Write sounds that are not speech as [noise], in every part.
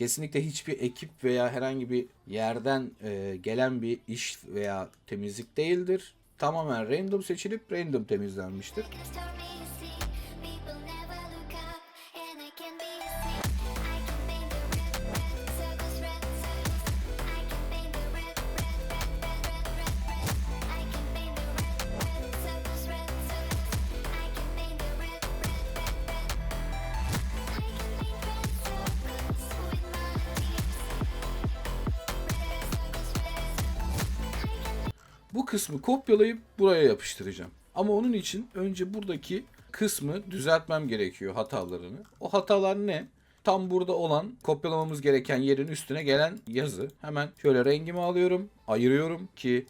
Kesinlikle hiçbir ekip veya herhangi bir yerden e, gelen bir iş veya temizlik değildir. Tamamen random seçilip random temizlenmiştir. Kısmı kopyalayıp buraya yapıştıracağım. Ama onun için önce buradaki kısmı düzeltmem gerekiyor hatalarını. O hatalar ne? Tam burada olan kopyalamamız gereken yerin üstüne gelen yazı. Hemen şöyle rengimi alıyorum, ayırıyorum ki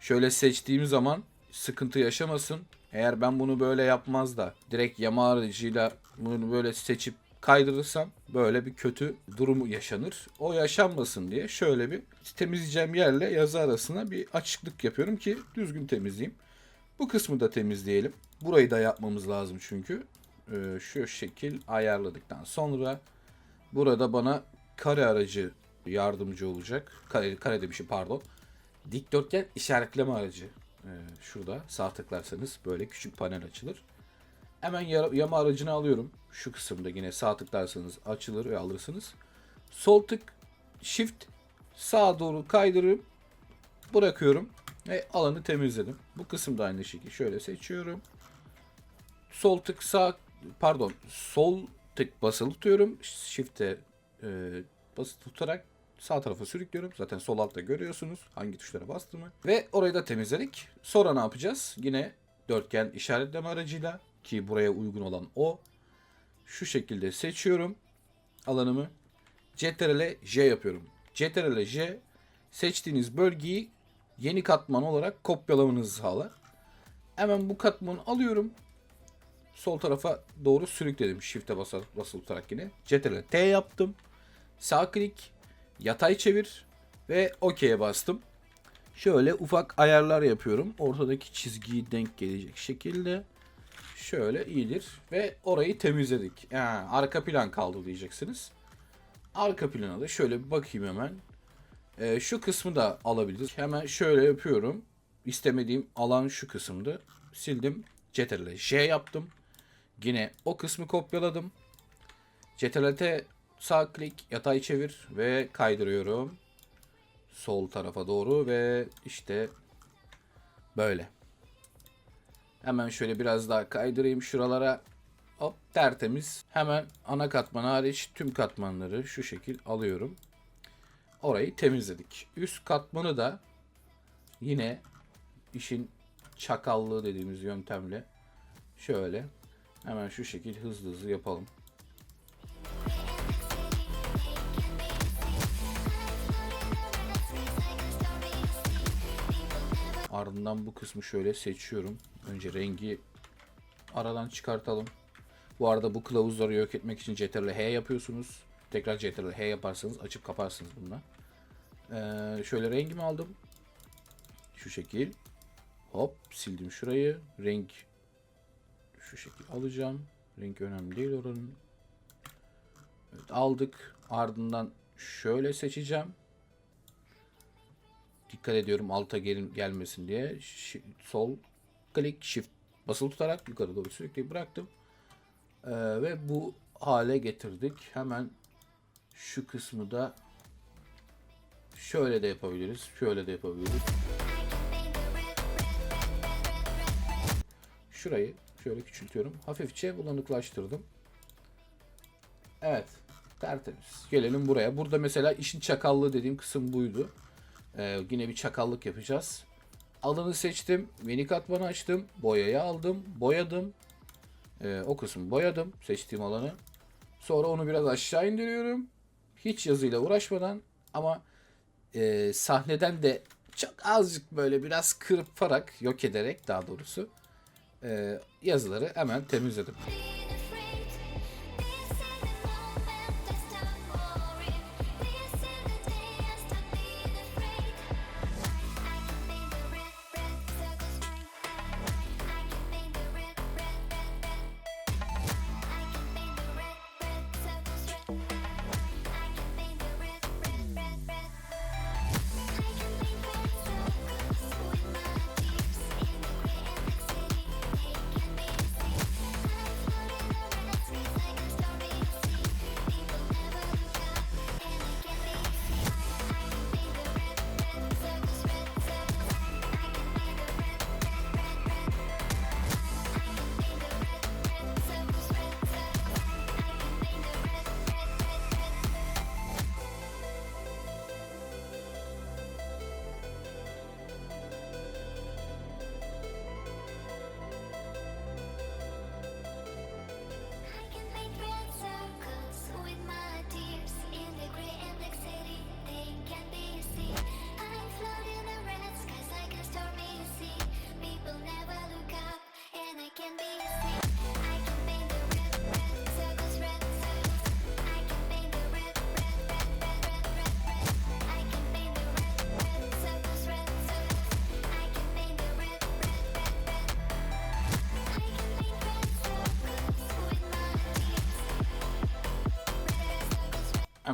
şöyle seçtiğim zaman sıkıntı yaşamasın. Eğer ben bunu böyle yapmaz da direkt yama aracıyla bunu böyle seçip kaydırırsam böyle bir kötü durumu yaşanır. O yaşanmasın diye şöyle bir temizleyeceğim yerle yazı arasına bir açıklık yapıyorum ki düzgün temizleyeyim. Bu kısmı da temizleyelim. Burayı da yapmamız lazım çünkü. Ee, şu şekil ayarladıktan sonra burada bana kare aracı yardımcı olacak. Kare, kare demişim pardon. Dikdörtgen işaretleme aracı. Ee, şurada sağ tıklarsanız böyle küçük panel açılır. Hemen yama aracını alıyorum. Şu kısımda yine sağ tıklarsanız açılır ve alırsınız. Sol tık shift sağa doğru kaydırıp bırakıyorum ve alanı temizledim. Bu kısımda aynı şekilde şöyle seçiyorum. Sol tık sağ pardon sol tık basılı tutuyorum. Shift'e e, basılı tutarak sağ tarafa sürüklüyorum. Zaten sol altta görüyorsunuz hangi tuşlara bastığımı. Ve orayı da temizledik. Sonra ne yapacağız? Yine dörtgen işaretleme aracıyla ki buraya uygun olan o. Şu şekilde seçiyorum alanımı. Ctrl J yapıyorum. Ctrl J seçtiğiniz bölgeyi yeni katman olarak kopyalamanızı sağlar. Hemen bu katmanı alıyorum. Sol tarafa doğru sürükledim. Shift'e basılı, basılı tutarak yine. Ctrl T yaptım. Sağ klik, yatay çevir ve OK'ye bastım. Şöyle ufak ayarlar yapıyorum. Ortadaki çizgiyi denk gelecek şekilde. Şöyle iyidir. Ve orayı temizledik. Yani arka plan kaldı diyeceksiniz. Arka plana da şöyle bir bakayım hemen. Ee, şu kısmı da alabiliriz. Hemen şöyle yapıyorum. İstemediğim alan şu kısımdı. Sildim. Ctrl J yaptım. Yine o kısmı kopyaladım. Ctrl sağ klik yatay çevir ve kaydırıyorum. Sol tarafa doğru ve işte böyle. Hemen şöyle biraz daha kaydırayım şuralara. Hop tertemiz. Hemen ana katman hariç tüm katmanları şu şekil alıyorum. Orayı temizledik. Üst katmanı da yine işin çakallığı dediğimiz yöntemle şöyle hemen şu şekil hızlı hızlı yapalım. Ardından bu kısmı şöyle seçiyorum. Önce rengi aradan çıkartalım. Bu arada bu kılavuzları yok etmek için Ctrl H yapıyorsunuz. Tekrar Ctrl H yaparsanız açıp kaparsınız bununla. Ee, şöyle rengimi aldım. Şu şekil. Hop sildim şurayı. Renk şu şekil alacağım. Renk önemli değil oranın. Evet, aldık. Ardından şöyle seçeceğim. Dikkat ediyorum alta gel gelmesin diye. Şi- sol klik shift basılı tutarak yukarı doğru sürekli bıraktım. Ee, ve bu hale getirdik. Hemen şu kısmı da şöyle de yapabiliriz. Şöyle de yapabiliriz. Şurayı şöyle küçültüyorum. Hafifçe bulanıklaştırdım. Evet. Tertemiz. Gelelim buraya. Burada mesela işin çakallığı dediğim kısım buydu. Ee, yine bir çakallık yapacağız. Alanı seçtim. Yeni katmanı açtım. Boyayı aldım. Boyadım. Ee, o kısmı boyadım. Seçtiğim alanı. Sonra onu biraz aşağı indiriyorum. Hiç yazıyla uğraşmadan ama e, sahneden de çok azıcık böyle biraz kırparak yok ederek daha doğrusu e, yazıları hemen temizledim.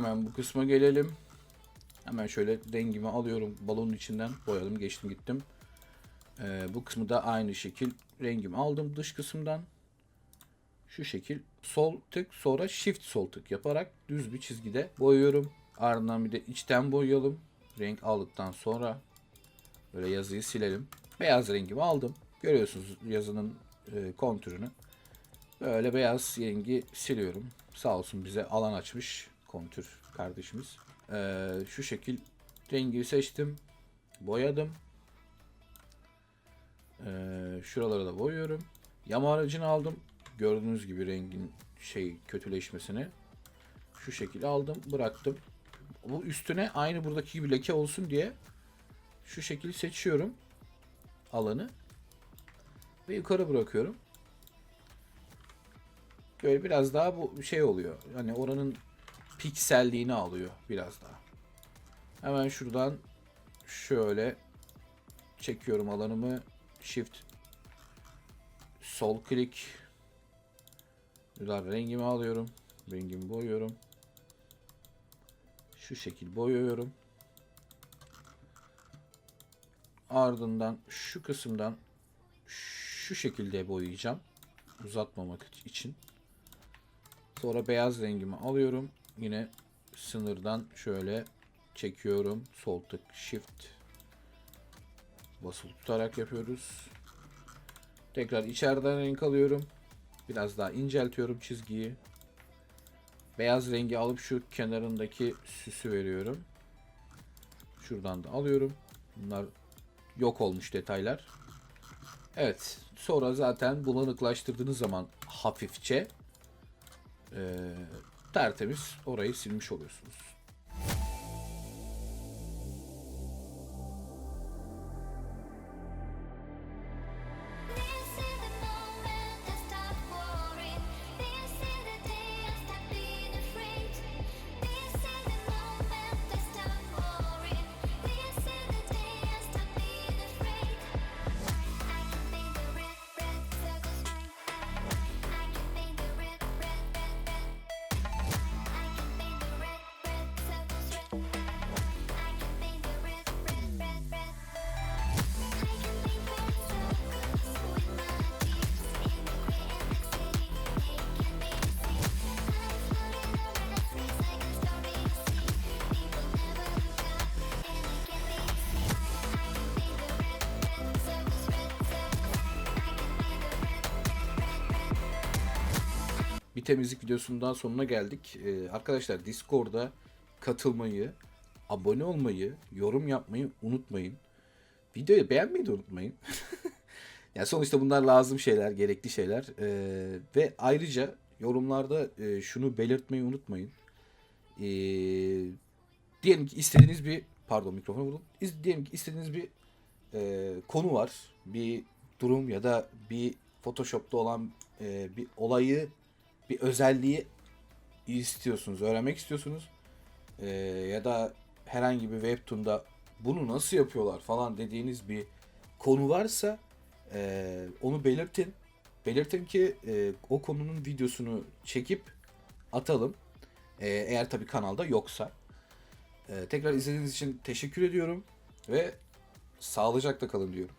Hemen bu kısma gelelim. Hemen şöyle rengimi alıyorum balonun içinden boyadım geçtim gittim. Ee, bu kısmı da aynı şekil rengimi aldım dış kısımdan. Şu şekil sol tık sonra shift sol tık yaparak düz bir çizgide boyuyorum. Ardından bir de içten boyayalım. Renk aldıktan sonra böyle yazıyı silelim. Beyaz rengimi aldım. Görüyorsunuz yazının e, kontürünü. Böyle beyaz rengi siliyorum. Sağ olsun bize alan açmış kontür kardeşimiz. Ee, şu şekil rengi seçtim. Boyadım. Ee, şuralara da boyuyorum. Yama aracını aldım. Gördüğünüz gibi rengin şey kötüleşmesini. Şu şekil aldım, bıraktım. Bu üstüne aynı buradaki gibi leke olsun diye şu şekil seçiyorum alanı ve yukarı bırakıyorum. Böyle biraz daha bu şey oluyor. Hani oranın pikselliğini alıyor biraz daha. Hemen şuradan şöyle çekiyorum alanımı. Shift sol klik. Buradan rengimi alıyorum. Rengimi boyuyorum. Şu şekil boyuyorum. Ardından şu kısımdan şu şekilde boyayacağım. Uzatmamak için. Sonra beyaz rengimi alıyorum. Yine sınırdan şöyle çekiyorum. Sol tık shift basılı tutarak yapıyoruz. Tekrar içeriden renk alıyorum. Biraz daha inceltiyorum çizgiyi. Beyaz rengi alıp şu kenarındaki süsü veriyorum. Şuradan da alıyorum. Bunlar yok olmuş detaylar. Evet. Sonra zaten bulanıklaştırdığınız zaman hafifçe eee, tertemiz orayı silmiş oluyorsunuz. Bir temizlik videosundan sonuna geldik. Ee, arkadaşlar Discord'a katılmayı, abone olmayı, yorum yapmayı unutmayın. Videoyu beğenmeyi de unutmayın. [laughs] yani sonuçta bunlar lazım şeyler, gerekli şeyler. Ee, ve ayrıca yorumlarda e, şunu belirtmeyi unutmayın. Ee, diyelim ki istediğiniz bir pardon mikrofonu vurdum. İz- Diyelim ki istediğiniz bir e, konu var. Bir durum ya da bir Photoshop'ta olan e, bir olayı bir özelliği istiyorsunuz, öğrenmek istiyorsunuz. Ee, ya da herhangi bir webtoon'da bunu nasıl yapıyorlar falan dediğiniz bir konu varsa e, onu belirtin. Belirtin ki e, o konunun videosunu çekip atalım. E, eğer tabii kanalda yoksa. E, tekrar izlediğiniz için teşekkür ediyorum ve sağlıcakla kalın diyorum.